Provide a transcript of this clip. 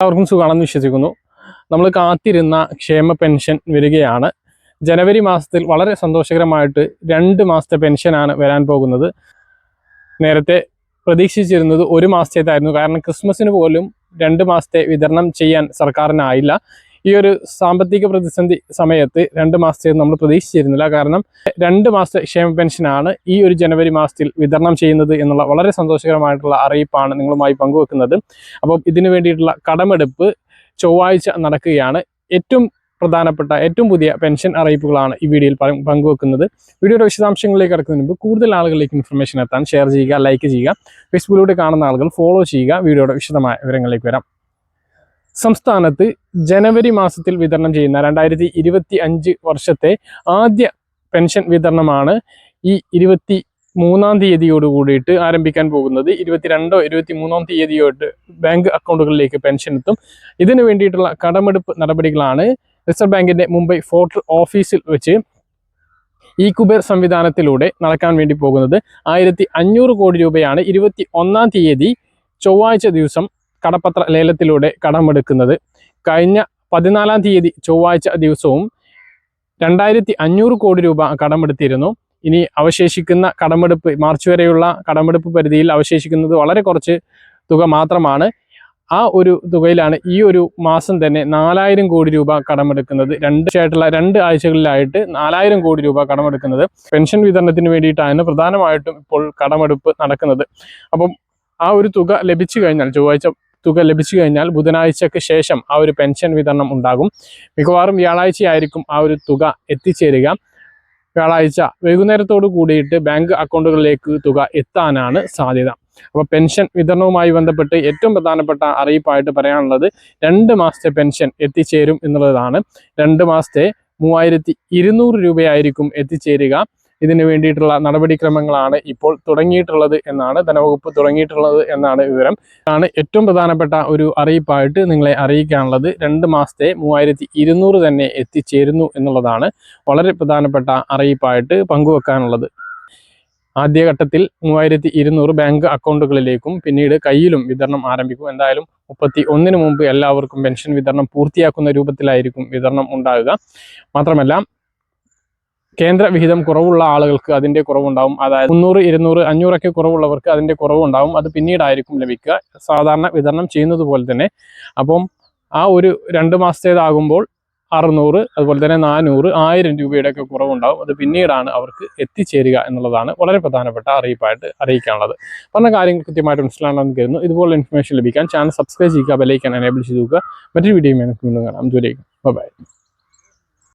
എല്ലാവർക്കും സുഖമാണെന്ന് വിശ്വസിക്കുന്നു. നമ്മൾ കാത്തിരുന്ന ക്ഷേമ പെൻഷൻ വരികയാണ്. ജനുവരി മാസത്തിൽ വളരെ സന്തോഷകരമായിട്ട് രണ്ട് മാസത്തെ പെൻഷനാണ് വരാൻ പോകുന്നത്. നേരത്തെ പ്രതീക്ഷിച്ചിരുന്നത് ഒരു മാസത്തേതായിരുന്നു. കാരണം ക്രിസ്മസിന് പോലും രണ്ട് മാസത്തെ വിതരണം ചെയ്യാൻ സർക്കാരിനായില്ല. ഈ ഒരു സാമ്പത്തിക പ്രതിസന്ധി സമയത്ത് രണ്ട് മാസത്തെ നമ്മൾ പ്രതീക്ഷിച്ചിരുന്നില്ല. കാരണം രണ്ട് മാസത്തെ ക്ഷേമ പെൻഷനാണ് ഈ ഒരു ജനുവരി മാസത്തിൽ വിതരണം ചെയ്യുന്നത് എന്നുള്ള വളരെ സന്തോഷകരമായിട്ടുള്ള അറിയിപ്പാണ് നിങ്ങളുമായി പങ്കുവെക്കുന്നത്. അപ്പം ഇതിനു വേണ്ടിയിട്ടുള്ള കടമെടുപ്പ് ചൊവ്വാഴ്ച നടക്കുകയാണ്. ഏറ്റവും പ്രധാനപ്പെട്ട ഏറ്റവും പുതിയ പെൻഷൻ അറിയിപ്പുകളാണ് ഈ വീഡിയോയിൽ പങ്ക് പങ്കുവെക്കുന്നത്. വീഡിയോയുടെ വിശദാംശങ്ങളിലേക്ക് കിടക്കുന്നതിന് മുമ്പ് കൂടുതൽ ആളുകളിലേക്ക് ഇൻഫർമേഷൻ എത്താൻ ഷെയർ ചെയ്യുക ലൈക്ക് ചെയ്യുക. ഫേസ്ബുക്കിലൂടെ കാണുന്ന ആളുകൾ ഫോളോ ചെയ്യുക. വീഡിയോയുടെ വിശദമായ വിവരങ്ങളിലേക്ക് വരാം. സംസ്ഥാനത്ത് ജനുവരി മാസത്തിൽ വിതരണം ചെയ്യുന്ന രണ്ടായിരത്തി ഇരുപത്തി അഞ്ച് വർഷത്തെ ആദ്യ പെൻഷൻ വിതരണമാണ് ഈ ഇരുപത്തി മൂന്നാം തീയതിയോട് കൂടിയിട്ട് ആരംഭിക്കാൻ പോകുന്നത്. ഇരുപത്തിരണ്ടോ ഇരുപത്തി മൂന്നാം തീയതിയോട്ട് ബാങ്ക് അക്കൗണ്ടുകളിലേക്ക് പെൻഷൻ എത്തും. ഇതിനു വേണ്ടിയിട്ടുള്ള കടമെടുപ്പ് നടപടികളാണ് റിസർവ് ബാങ്കിന്റെ മുംബൈ ഫോർട്ട് ഓഫീസിൽ വെച്ച് ഈ കുബേർ സംവിധാനത്തിലൂടെ നടക്കാൻ വേണ്ടി പോകുന്നത്. ആയിരത്തി അഞ്ഞൂറ് കോടി രൂപയാണ് ഇരുപത്തി ഒന്നാം തീയതി ചൊവ്വാഴ്ച ദിവസം കടപ്പത്ര ലേലത്തിലൂടെ കടമെടുക്കുന്നത്. കഴിഞ്ഞ പതിനാലാം തീയതി ചൊവ്വാഴ്ച ദിവസവും രണ്ടായിരത്തി അഞ്ഞൂറ് കോടി രൂപ കടമെടുത്തിരുന്നു. ഇനി അവശേഷിക്കുന്ന കടമെടുപ്പ് മാർച്ച് വരെയുള്ള കടമെടുപ്പ് പരിധിയിൽ അവശേഷിക്കുന്നത് വളരെ കുറച്ച് തുക മാത്രമാണ്. ആ ഒരു തുകയിലാണ് ഈ ഒരു മാസം തന്നെ നാലായിരം കോടി രൂപ കടമെടുക്കുന്നത്. രണ്ട് ആയിട്ടുള്ള രണ്ട് ആഴ്ചകളിലായിട്ട് നാലായിരം കോടി രൂപ കടമെടുക്കുന്നത്. പെൻഷൻ വിതരണത്തിന് വേണ്ടിയിട്ടാണ് പ്രധാനമായിട്ടും ഇപ്പോൾ കടമെടുപ്പ് നടക്കുന്നത്. അപ്പം ആ ഒരു തുക ലഭിച്ചു കഴിഞ്ഞാൽ ചൊവ്വാഴ്ച തുക ലഭിച്ചു കഴിഞ്ഞാൽ ബുധനാഴ്ചക്ക് ശേഷം ആ ഒരു പെൻഷൻ വിതരണം ഉണ്ടാകും. മിക്കവാറും വ്യാഴാഴ്ചയായിരിക്കും ആ ഒരു തുക എത്തിച്ചേരുക. വ്യാഴാഴ്ച വൈകുന്നേരത്തോട് കൂടിയിട്ട് ബാങ്ക് അക്കൗണ്ടുകളിലേക്ക് തുക എത്താനാണ് സാധ്യത. അപ്പോൾ പെൻഷൻ വിതരണവുമായി ബന്ധപ്പെട്ട് ഏറ്റവും പ്രധാനപ്പെട്ട അറിയിപ്പായിട്ട് പറയാനുള്ളത് രണ്ട് മാസത്തെ പെൻഷൻ എത്തിച്ചേരും എന്നുള്ളതാണ്. രണ്ട് മാസത്തെ മൂവായിരത്തി ഇരുന്നൂറ് രൂപയായിരിക്കും എത്തിച്ചേരുക. ഇതിന് വേണ്ടിയിട്ടുള്ള നടപടിക്രമങ്ങളാണ് ഇപ്പോൾ തുടങ്ങിയിട്ടുള്ളത് എന്നാണ് ധനവകുപ്പ് തുടങ്ങിയിട്ടുള്ളത് എന്നാണ് വിവരം. ആണ് ഏറ്റവും പ്രധാനപ്പെട്ട ഒരു അറിയിപ്പായിട്ട് നിങ്ങളെ അറിയിക്കാനുള്ളത്. രണ്ട് മാസത്തെ മൂവായിരത്തി തന്നെ എത്തിച്ചേരുന്നു എന്നുള്ളതാണ് വളരെ പ്രധാനപ്പെട്ട അറിയിപ്പായിട്ട് പങ്കുവെക്കാനുള്ളത്. ആദ്യഘട്ടത്തിൽ മൂവായിരത്തി ഇരുന്നൂറ് ബാങ്ക് അക്കൗണ്ടുകളിലേക്കും പിന്നീട് കയ്യിലും വിതരണം ആരംഭിക്കും. എന്തായാലും മുപ്പത്തി ഒന്നിന് മുമ്പ് എല്ലാവർക്കും പെൻഷൻ വിതരണം പൂർത്തിയാക്കുന്ന രൂപത്തിലായിരിക്കും വിതരണം ഉണ്ടാകുക. മാത്രമല്ല കേന്ദ്ര വിഹിതം കുറവുള്ള ആളുകൾക്ക് അതിന്റെ കുറവുണ്ടാവും. അതായത് മുന്നൂറ് ഇരുന്നൂറ് അഞ്ഞൂറൊക്കെ കുറവുള്ളവർക്ക് അതിന്റെ കുറവുണ്ടാവും. അത് പിന്നീടായിരിക്കും ലഭിക്കുക. സാധാരണ വിതരണം ചെയ്യുന്നത് പോലെ തന്നെ. അപ്പം ആ ഒരു രണ്ട് മാസത്തേതാകുമ്പോൾ അറുന്നൂറ് അതുപോലെ തന്നെ നാനൂറ് ആയിരം രൂപയുടെ ഒക്കെ കുറവുണ്ടാവും. അത് പിന്നീടാണ് അവർക്ക് എത്തിച്ചേരുക എന്നുള്ളതാണ് വളരെ പ്രധാനപ്പെട്ട അറിയിപ്പായിട്ട് അറിയിക്കാനുള്ളത്. പറഞ്ഞ കാര്യങ്ങൾ കൃത്യമായിട്ട് മനസ്സിലാണെന്ന് കരുതുന്നു. ഇതുപോലെ ഇൻഫർമേഷൻ ലഭിക്കാൻ ചാനൽ സബ്സ്ക്രൈബ് ചെയ്യുക ബെലൈക്കൻ എനേബിൾ ചെയ്തു നോക്കുക മറ്റൊരു വീഡിയോ വീണ്ടും കാണാം. ജോലി ബൈ